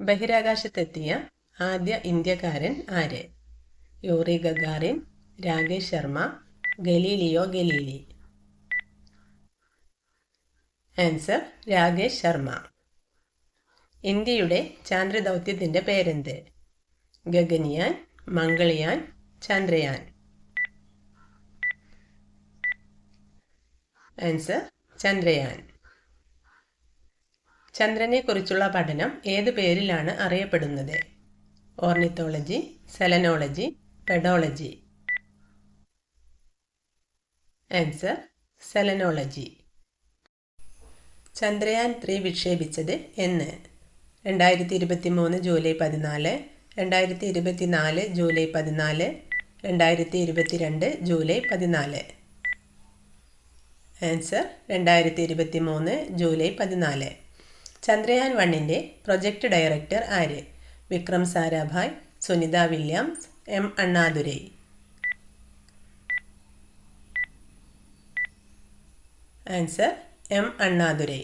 ബഹിരാകാശത്തെത്തിയ ആദ്യ ഇന്ത്യക്കാരൻ ആര്? Yuri Gagarin Rakesh Sharma Galileo Galilei. Answer Rakesh Sharma. ഇന്ത്യയുടെ ചാന്ദ്രദൗത്യത്തിന്റെ പേരെന്ത്? ഗഗനിയാൻ മംഗളിയാൻ ചന്ദ്രയാൻ. ആൻസർ ചന്ദ്രയാൻ. ചന്ദ്രനെക്കുറിച്ചുള്ള പഠനം ഏത് പേരിലാണ് അറിയപ്പെടുന്നത്? Ornithology selenology pedology. Answer selenology. Chandrayaan three വിക്ഷേപിച്ചത് എന്ന്. രണ്ടായിരത്തി ഇരുപത്തി മൂന്ന് ജൂലൈ പതിനാല് രണ്ടായിരത്തി ഇരുപത്തി നാല് ജൂലൈ പതിനാല് രണ്ടായിരത്തി ഇരുപത്തിരണ്ട് ജൂലൈ പതിനാല്. ആൻസർ രണ്ടായിരത്തി ഇരുപത്തി മൂന്ന് ജൂലൈ പതിനാല്. ചന്ദ്രയാൻ വണ്ണിന്റെ പ്രൊജക്ട് ഡയറക്ടർ ആര്? Vikram Sarabhai Sunita Williams M Annadurai. Answer M Annadurai.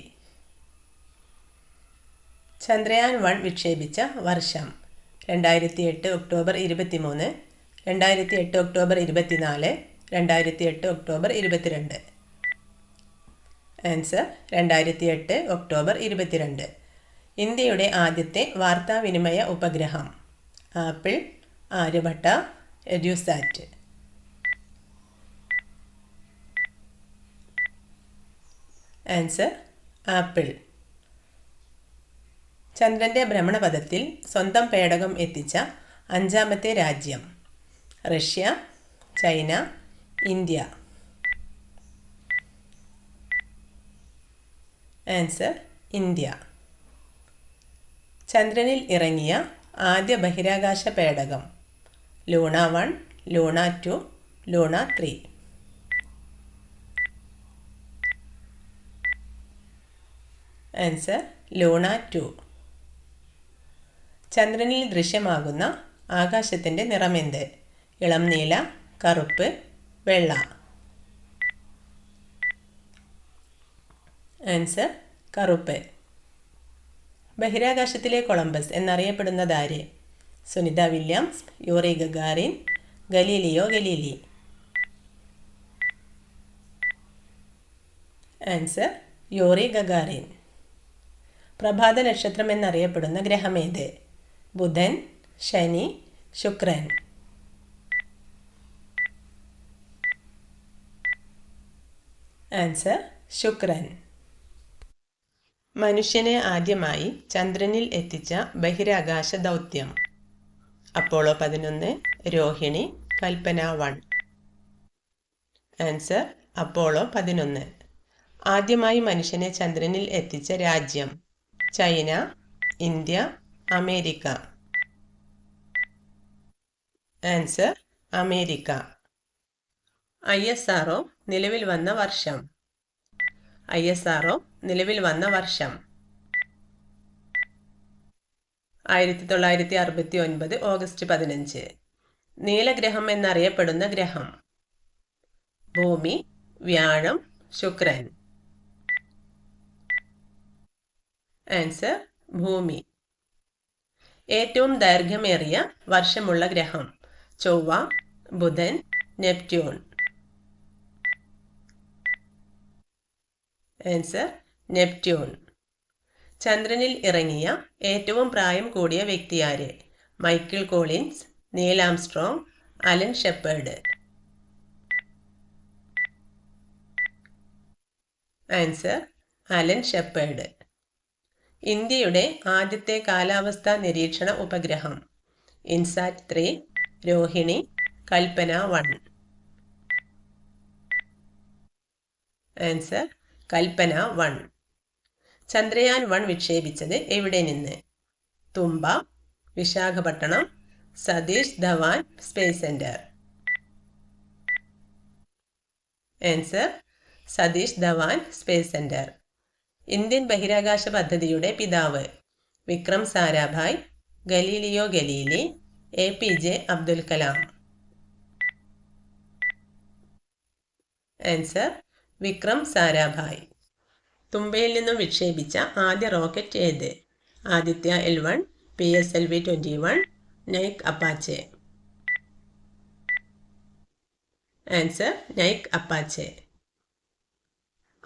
Chandrayaan one വിക്ഷേപിച്ച വർഷം രണ്ടായിരത്തി എട്ട് ഒക്ടോബർ ഇരുപത്തി മൂന്ന് രണ്ടായിരത്തി എട്ട് ഒക്ടോബർ ഇരുപത്തിനാല് രണ്ടായിരത്തി എട്ട് ഒക്ടോബർ ഇരുപത്തിരണ്ട്. ആൻസർ രണ്ടായിരത്തി എട്ട് ഒക്ടോബർ ഇരുപത്തിരണ്ട്. ഇന്ത്യയുടെ ആദ്യത്തെ വാർത്താവിനിമയ ഉപഗ്രഹം. Apple Aryabhata EDUSAT answer Apple. ചന്ദ്രന്റെ ഭ്രമണപഥത്തിൽ സ്വന്തം പേടകം എത്തിച്ച അഞ്ചാമത്തെ രാജ്യം Russia China India. Answer India. ചന്ദ്രനിൽ ഇറങ്ങിയ ആദ്യ ബഹിരാകാശ പേടകം. Luna one Luna two Luna three. Answer Luna two. ചന്ദ്രനിൽ ദൃശ്യമാകുന്ന ആകാശത്തിന്റെ നിറമെന്ത്? ഇളം നീല കറുപ്പ് വെള്ള. ആൻസർ കറുപ്പ്. ബഹിരാകാശത്തിലെ Columbus എന്നറിയപ്പെടുന്നതാര് Sunita Williams Yuri Gagarin Galileo Galilei. Answer Yuri Gagarin പ്രഭാത നക്ഷത്രം എന്നറിയപ്പെടുന്ന ഗ്രഹമേത് ബുധൻ ശനി ശുക്രൻ. ആൻസർ ശുക്രൻ. മനുഷ്യനെ ആദ്യമായി ചന്ദ്രനിൽ എത്തിച്ച ബഹിരാകാശ ദൗത്യം. അപ്പോളോ പതിനൊന്ന് Rohini Kalpana one. Answer Apollo പതിനൊന്ന്. ആദ്യമായി മനുഷ്യനെ ചന്ദ്രനിൽ എത്തിച്ച രാജ്യം. China India America. Answer America. I S R നിലവിൽ വന്ന വർഷം. ഐ എസ് ആർ നിലവിൽ വന്ന വർഷം ആയിരത്തി തൊള്ളായിരത്തി അറുപത്തി ഒൻപത് ഓഗസ്റ്റ് പതിനഞ്ച്. നീലഗ്രഹം എന്നറിയപ്പെടുന്ന ഗ്രഹം. ഭൂമി വ്യാഴം ശുക്രൻ. ആൻസർ ഭൂമി. ഏറ്റവും ദൈർഘ്യമേറിയ വർഷമുള്ള ഗ്രഹം. ചൊവ്വ ബുധൻ നെപ്റ്റ്യൂൺ. ആൻസർ നെപ്റ്റ്യൂൺ ചന്ദ്രനിൽ ഇറങ്ങിയ ഏറ്റവും പ്രായം കൂടിയ വ്യക്തിയാര്? Michael Collins Neil Armstrong Alan Shepard answer Alan Shepard ഇന്ത്യയുടെ ആദ്യത്തെ കാലാവസ്ഥാ നിരീക്ഷണ ഉപഗ്രഹം. INSAT three Rohini Kalpana one answer Kalpana one. Chandrayaan one വിക്ഷേപിച്ചത് എവിടെ നിന്ന്? Thumba Visakhapatnam Satish Dhawan space centre. Answer Satish Dhawan space centre. Indian ബഹിരാകാശ പദ്ധതിയുടെ പിതാവ് Vikram Sarabhai Galileo Galilei A P J Abdul Kalam. Answer Vikram Sarabhai. തുമ്പയിൽ നിന്നും വിക്ഷേപിച്ച ആദ്യ rocket ഏത്? Aditya L one P S L V twenty one Nike Apache. Answer Nike Apache.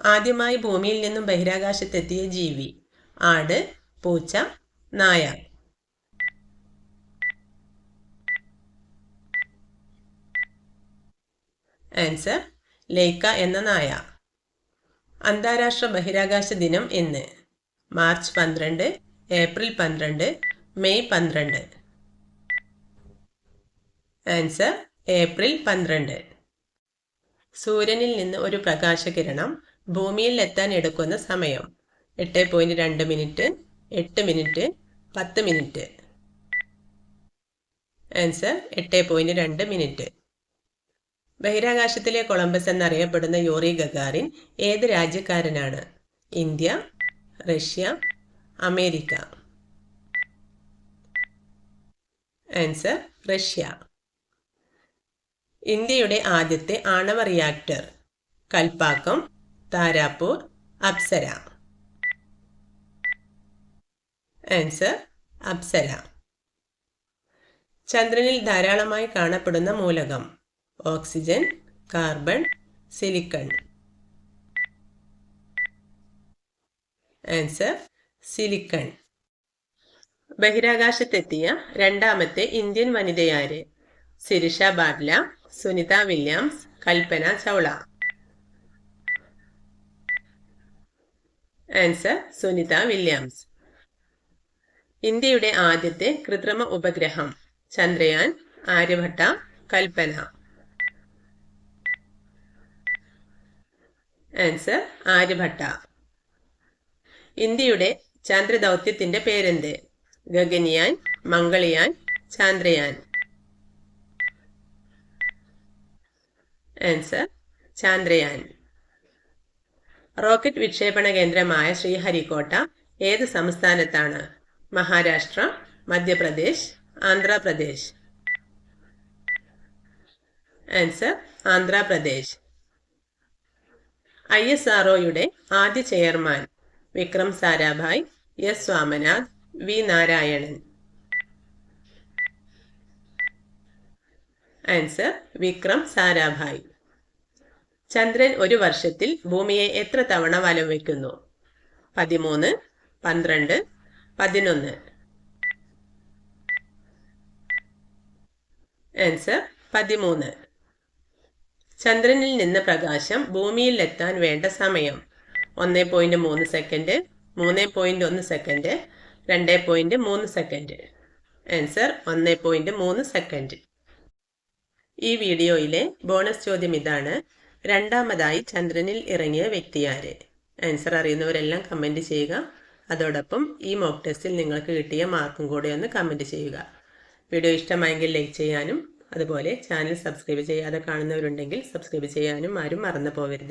ആദ്യമായി ഭൂമിയിൽ നിന്നും ബഹിരാകാശത്തെത്തിയ ജീവി ആട് പൂച്ച നായ. ആൻസർ ലേക്ക എന്ന നായ. അന്താരാഷ്ട്ര ബഹിരാകാശ ദിനം ഇന്ന്. മാർച്ച് പന്ത്രണ്ട് ഏപ്രിൽ പന്ത്രണ്ട് മെയ് പന്ത്രണ്ട്. ആൻസർ ഏപ്രിൽ പന്ത്രണ്ട്. സൂര്യനിൽ നിന്ന് ഒരു പ്രകാശകിരണം ഭൂമിയിൽ എത്താൻ എടുക്കുന്ന സമയം. എട്ട് പോയിന്റ് രണ്ട് മിനിറ്റ് എട്ട് മിനിറ്റ് പത്ത് മിനിറ്റ്. ആൻസർ എട്ട് പോയിന്റ് രണ്ട് മിനിറ്റ്. ബഹിരാകാശത്തിലെ കൊളംബസ് എന്നറിയപ്പെടുന്ന യൂറി ഗഗാറിൻ ഏത് രാജ്യക്കാരനാണ്? India Russia America. Answer Russia. ഇന്ത്യയുടെ ആദ്യത്തെ ആണവ റിയാക്ടർ കൽപ്പാക്കം താരാപൂർ അപ്സര. ആൻസർ അപ്സര. ചന്ദ്രനിൽ ധാരാളമായി കാണപ്പെടുന്ന മൂലകം oxygen carbon silicon. Answer silicon. ബഹിരാകാശത്തെത്തിയ രണ്ടാമത്തെ Indian വനിതയാര്? Sirisha Bandla Sunita Williams Kalpana Chawla. Answer Sunita Williams. ഇന്ത്യയുടെ ആദ്യത്തെ കൃത്രിമ ഉപഗ്രഹം ചന്ദ്രയാൻ ആര്യഭട്ട കൽപ്പന. ആൻസർ ആര്യഭട്ട. ഇന്ത്യയുടെ ചാന്ദ്രദൗത്യത്തിന്റെ പേരെന്ത്? ഗഗനിയാൻ മംഗളിയാൻ ചാന്ദ്രയാൻ. ആൻസർ ചാന്ദ്രയാൻ. റോക്കറ്റ് വിക്ഷേപണ കേന്ദ്രമായ ശ്രീഹരിക്കോട്ട ഏത് സംസ്ഥാനത്താണ്? Maharashtra Madhya Pradesh Andhra Pradesh. Answer Andhra Pradesh. I S ആർഒയുടെ ആദ്യ chairman Vikram Sarabhai S Somanath V Narayanan. Answer Vikram Sarabhai. ചന്ദ്രൻ ഒരു വർഷത്തിൽ ഭൂമിയെ എത്ര തവണ വലം വയ്ക്കുന്നു പതിമൂന്ന് പന്ത്രണ്ട് പതിനൊന്ന്. ആൻസർ പതിമൂന്ന്. ചന്ദ്രനിൽ നിന്ന് പ്രകാശം ഭൂമിയിൽ എത്താൻ വേണ്ട സമയം. ഒന്ന് പോയിന്റ് മൂന്ന് സെക്കൻഡ് മൂന്ന് പോയിന്റ് ഒന്ന് സെക്കൻഡ് രണ്ട് പോയിന്റ് മൂന്ന് സെക്കൻഡ് ആൻസർ ഒന്ന് പോയിന്റ് മൂന്ന് സെക്കൻഡ് ഈ വീഡിയോയിലെ ബോണസ് ചോദ്യം ഇതാണ്. രണ്ടാമതായി ചന്ദ്രനിൽ ഇറങ്ങിയ വ്യക്തിയാര് ആൻസർ അറിയുന്നവരെല്ലാം കമന്റ് ചെയ്യുക. അതോടൊപ്പം ഈ മോക്ക് ടെസ്റ്റിൽ നിങ്ങൾക്ക് കിട്ടിയ മാർക്കും കൂടെ ഒന്ന് കമന്റ് ചെയ്യുക. വീഡിയോ ഇഷ്ടമായെങ്കിൽ ലൈക്ക് ചെയ്യാനും അതുപോലെ ചാനൽ സബ്സ്ക്രൈബ് ചെയ്യാതെ കാണുന്നവരുണ്ടെങ്കിൽ സബ്സ്ക്രൈബ് ചെയ്യാനും ആരും മറന്നു പോകരുത്.